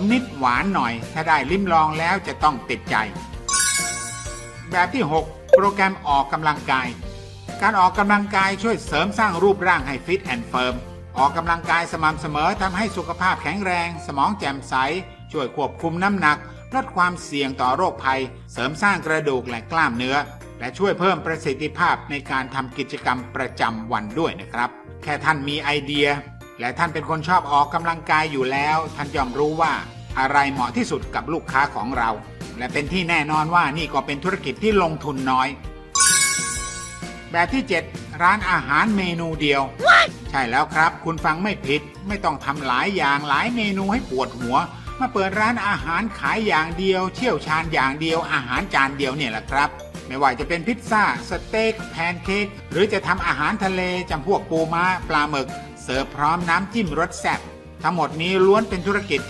มนิดหวานหน่อย ถ้าได้ลิ้มลองแล้วจะต้องติดใจ แบบที่ 6 โปรแกรมออกกำลังกาย การออกกำลังกายช่วยเสริมสร้างรูปร่างให้ฟิตแอนด์เฟิร์มออกกำลังกายสม่ำเสมอทำให้สุขภาพแข็งแรง สมองแจ่มใส ช่วยควบคุมน้ำหนัก ลดความเสี่ยงต่อโรคภัย เสริมสร้างกระดูกและกล้ามเนื้อ และช่วยเพิ่มประสิทธิภาพในการทำกิจกรรมประจำวันด้วยนะครับ แค่ท่านมีไอเดีย และท่านเป็นคนชอบออกกำลังกายอยู่แล้ว ท่านย่อมรู้ว่าอะไรเหมาะที่สุดกับลูกค้าของเรา และเป็นที่แน่นอนว่านี่ก็เป็นธุรกิจที่ลงทุนน้อย แบบที่ 7 ร้านอาหารเมนูเดียวใช่แล้วครับ คุณฟังไม่ผิด ไม่ต้องทำหลายอย่างหลายเมนูให้ปวดหัว มาเปิดร้านอาหารขายอย่างเดียว เชี่ยวชาญอย่างเดียว อาหารจานเดียวเนี่ยแหละครับไม่ว่าจะเป็นพิซซ่า สเต็ก แพนเค้ก หรือจะทำอาหารทะเลจำพวกปูม้า ปลาหมึก เสิร์ฟพร้อมน้ำจิ้มรสแซ่บทั้งหมดนี้ล้วนเป็นธุรกิจ